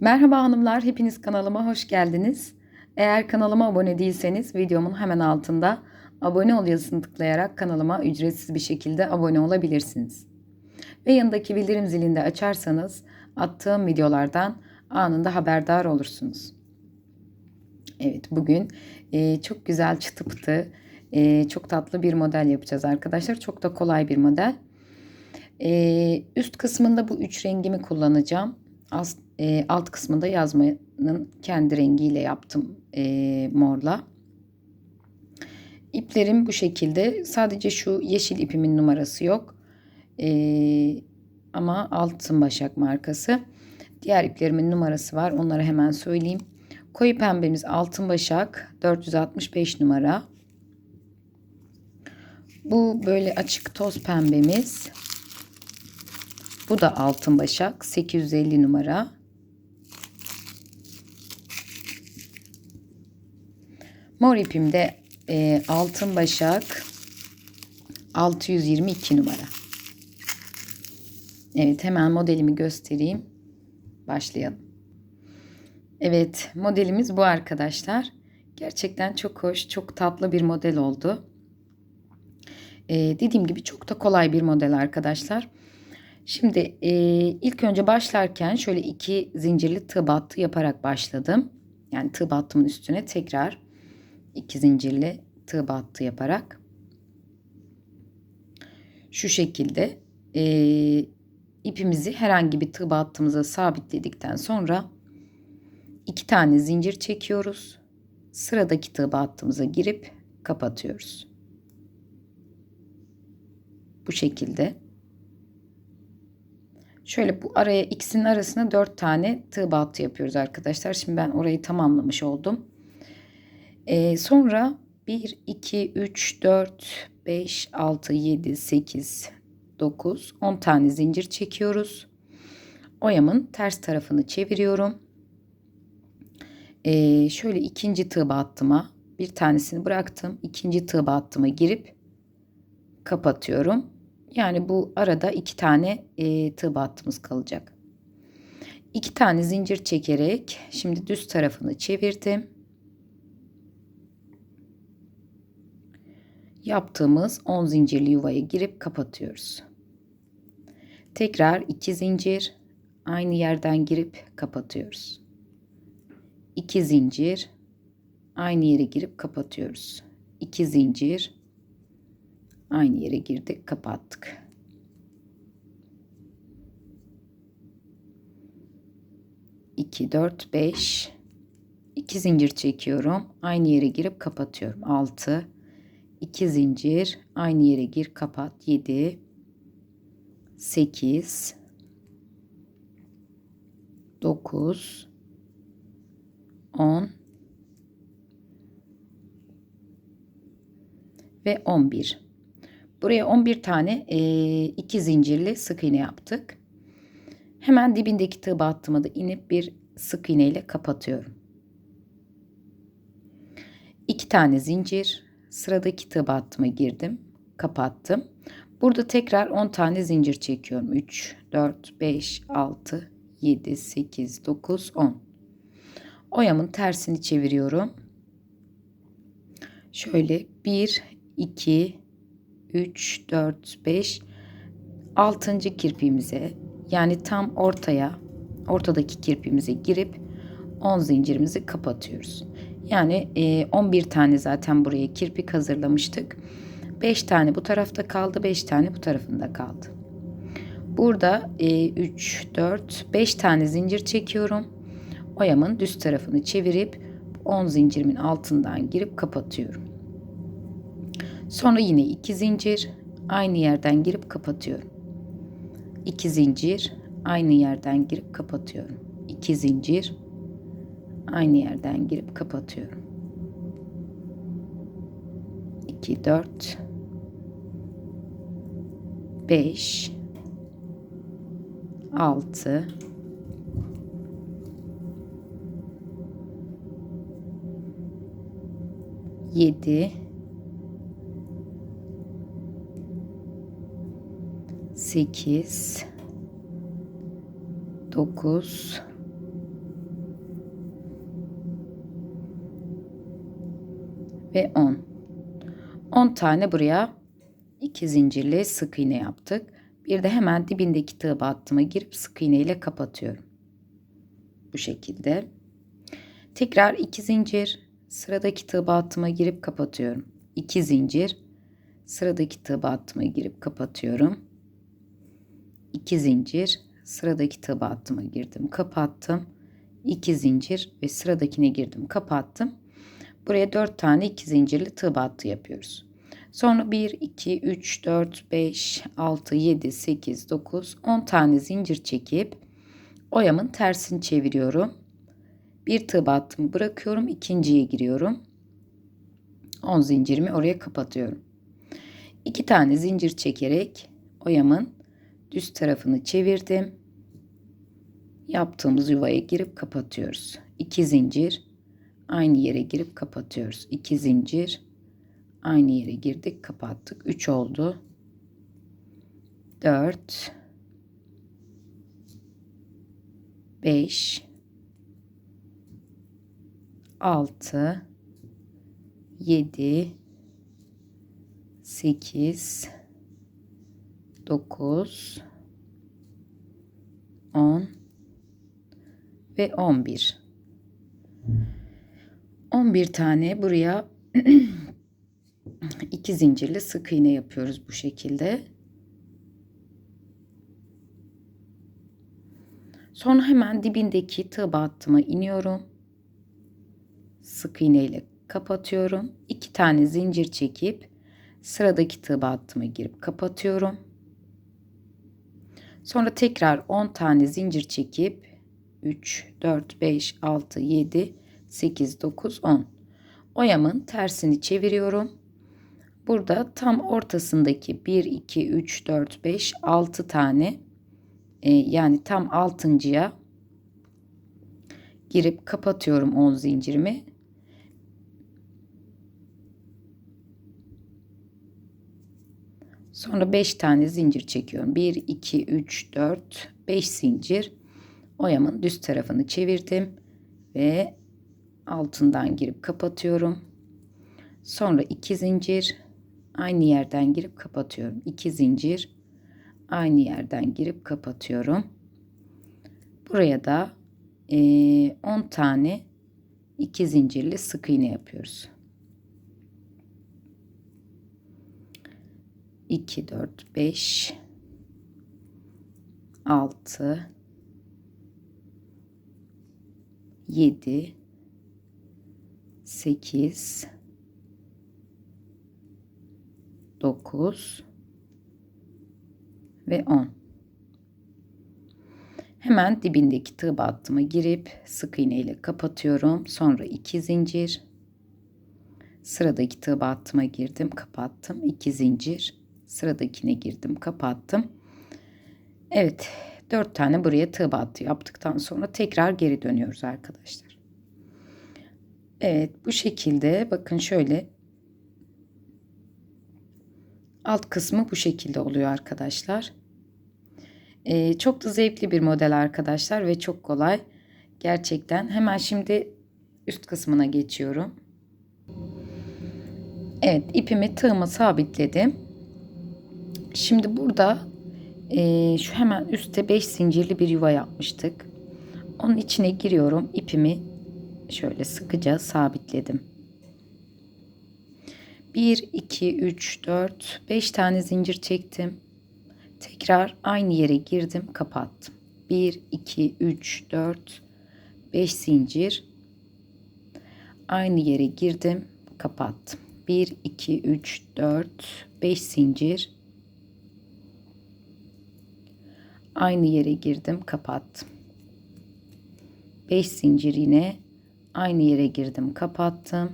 Merhaba hanımlar, hepiniz kanalıma hoş geldiniz. Eğer kanalıma abone değilseniz videomun hemen altında abone ol yazısını tıklayarak kanalıma ücretsiz bir şekilde abone olabilirsiniz. Ve yanındaki bildirim zilini de açarsanız attığım videolardan anında haberdar olursunuz. Evet bugün e, çok güzel çıtı pıtı, e, çok tatlı bir model yapacağız arkadaşlar. Çok da kolay bir model. E, üst kısmında bu üç rengimi kullanacağım. Alt, e, alt kısmında yazmanın kendi rengiyle yaptım e, morla. İplerim bu şekilde. Sadece şu yeşil ipimin numarası yok. E, ama altın başak markası. Diğer iplerimin numarası var. Onları hemen söyleyeyim. Koyu pembemiz altın başak 465 numara. Bu böyle açık toz pembemiz. Bu da altın başak 850 numara. Mor ipim de e, altın başak 622 numara. Evet hemen modelimi göstereyim. Başlayalım. Evet modelimiz bu arkadaşlar. Gerçekten çok hoş, çok tatlı bir model oldu. Ee, dediğim gibi çok da kolay bir model arkadaşlar. Şimdi e, ilk önce başlarken şöyle iki zincirli tığ battı yaparak başladım. Yani tığ battımın üstüne tekrar iki zincirli tığ battı yaparak şu şekilde e, ipimizi herhangi bir tığ battığımıza sabitledikten sonra iki tane zincir çekiyoruz. Sıradaki tığ battığımıza girip kapatıyoruz. Bu şekilde. Şöyle bu araya ikisinin arasına dört tane tığ battı yapıyoruz arkadaşlar. Şimdi ben orayı tamamlamış oldum. Ee, sonra 1, 2, 3, 4, 5, 6, 7, 8, 9, 10 tane zincir çekiyoruz. Oyamın ters tarafını çeviriyorum. Ee, şöyle ikinci tığ battıma bir tanesini bıraktım. İkinci tığ battıma girip kapatıyorum. Yani bu arada iki tane e, tığ battımız kalacak. İki tane zincir çekerek şimdi düz tarafını çevirdim. Yaptığımız 10 zincirli yuvaya girip kapatıyoruz. Tekrar iki zincir aynı yerden girip kapatıyoruz. 2 zincir aynı yere girip kapatıyoruz. 2 zincir aynı yere girdik kapattık. İki, dört, beş. İki zincir çekiyorum. Aynı yere girip kapatıyorum. Altı. İki zincir. Aynı yere gir kapat. Yedi. Sekiz. Dokuz. 10 ve 11. Buraya 11 tane e, iki zincirli sık iğne yaptık. Hemen dibindeki tığ battıma da inip bir sık iğne ile kapatıyorum. 2 tane zincir sıradaki tığ battıma girdim kapattım. Burada tekrar 10 tane zincir çekiyorum. 3, 4, 5, 6, 7, 8, 9, 10. Oyamın tersini çeviriyorum. Şöyle 1, 2, 3, 4, 5, 6. kirpiğimize yani tam ortaya ortadaki kirpiğimize girip 10 zincirimizi kapatıyoruz. Yani 11 tane zaten buraya kirpik hazırlamıştık. 5 tane bu tarafta kaldı, 5 tane bu tarafında kaldı. Burada 3, 4, 5 tane zincir çekiyorum oyamın düz tarafını çevirip 10 zincirimin altından girip kapatıyorum. Sonra yine 2 zincir aynı yerden girip kapatıyorum. 2 zincir aynı yerden girip kapatıyorum. 2 zincir aynı yerden girip kapatıyorum. 2 4 5 6 7 8 9 ve 10. 10 tane buraya iki zincirli sık iğne yaptık. Bir de hemen dibindeki tığ battıma girip sık iğne ile kapatıyorum. Bu şekilde. Tekrar iki zincir sıradaki tığ battıma girip kapatıyorum. 2 zincir sıradaki tığ battıma girip kapatıyorum. 2 zincir sıradaki tığ battıma girdim kapattım. 2 zincir ve sıradakine girdim kapattım. Buraya 4 tane 2 zincirli tığ battı yapıyoruz. Sonra 1, 2, 3, 4, 5, 6, 7, 8, 9, 10 tane zincir çekip oyamın tersini çeviriyorum. Bir tığ battımı bırakıyorum. ikinciye giriyorum. 10 zincirimi oraya kapatıyorum. 2 tane zincir çekerek oyamın düz tarafını çevirdim. Yaptığımız yuvaya girip kapatıyoruz. 2 zincir aynı yere girip kapatıyoruz. 2 zincir. Aynı yere girdik, kapattık. 3 oldu. 4 5 6 7 8 9 10 ve 11 11 tane buraya iki zincirli sık iğne yapıyoruz bu şekilde. Sonra hemen dibindeki tığ battıma iniyorum. Sık iğne ile kapatıyorum. İki tane zincir çekip sıradaki tığ battıma girip kapatıyorum. Sonra tekrar 10 tane zincir çekip 3, 4, 5, 6, 7, 8, 9, 10. Oyamın tersini çeviriyorum. Burada tam ortasındaki 1, 2, 3, 4, 5, 6 tane e, yani tam altıncıya girip kapatıyorum 10 zincirimi. Sonra 5 tane zincir çekiyorum. 1, 2, 3, 4, 5 zincir. Oyamın düz tarafını çevirdim. Ve altından girip kapatıyorum. Sonra 2 zincir. Aynı yerden girip kapatıyorum. 2 zincir. Aynı yerden girip kapatıyorum. Buraya da 10 e, tane 2 zincirli sık iğne yapıyoruz. 2, 4, 5, 6, 7, 8, 9 ve 10. Hemen dibindeki tığ battıma girip sık iğne ile kapatıyorum. Sonra 2 zincir. Sıradaki tığ battıma girdim, kapattım. 2 zincir sıradakine girdim kapattım. Evet 4 tane buraya tığ battı yaptıktan sonra tekrar geri dönüyoruz arkadaşlar. Evet bu şekilde bakın şöyle alt kısmı bu şekilde oluyor arkadaşlar. Ee, çok da zevkli bir model arkadaşlar ve çok kolay. Gerçekten hemen şimdi üst kısmına geçiyorum. Evet ipimi tığıma sabitledim. Şimdi burada e, şu hemen üstte 5 zincirli bir yuva yapmıştık. Onun içine giriyorum. ipimi şöyle sıkıca sabitledim. 1, 2, 3, 4, 5 tane zincir çektim. Tekrar aynı yere girdim, kapattım. 1, 2, 3, 4, 5 zincir. Aynı yere girdim, kapattım. 1, 2, 3, 4, 5 zincir aynı yere girdim kapattım 5 zincir yine aynı yere girdim kapattım.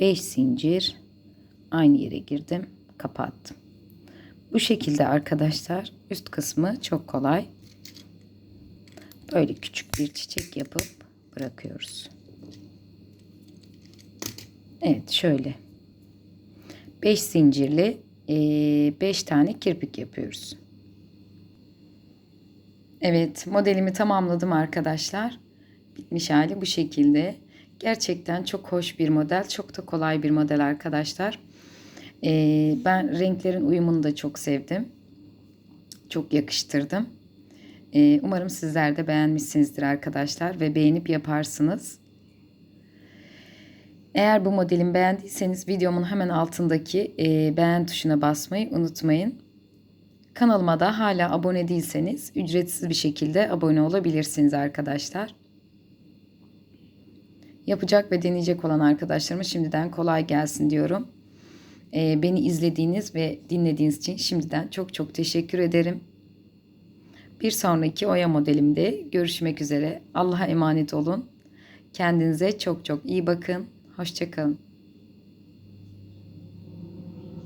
5 zincir. Aynı yere girdim kapattım. Bu şekilde arkadaşlar üst kısmı çok kolay. Böyle küçük bir çiçek yapıp bırakıyoruz. Evet şöyle. 5 zincirli 5 tane kirpik yapıyoruz. Evet modelimi tamamladım arkadaşlar. Bitmiş hali bu şekilde. Gerçekten çok hoş bir model. Çok da kolay bir model arkadaşlar. Ee, ben renklerin uyumunu da çok sevdim. Çok yakıştırdım. Ee, umarım sizler de beğenmişsinizdir arkadaşlar ve beğenip yaparsınız. Eğer bu modelimi beğendiyseniz videomun hemen altındaki e, beğen tuşuna basmayı unutmayın. Kanalıma da hala abone değilseniz ücretsiz bir şekilde abone olabilirsiniz arkadaşlar. Yapacak ve deneyecek olan arkadaşlarıma şimdiden kolay gelsin diyorum. E, beni izlediğiniz ve dinlediğiniz için şimdiden çok çok teşekkür ederim. Bir sonraki Oya modelimde görüşmek üzere. Allah'a emanet olun. Kendinize çok çok iyi bakın. Hoşçakalın.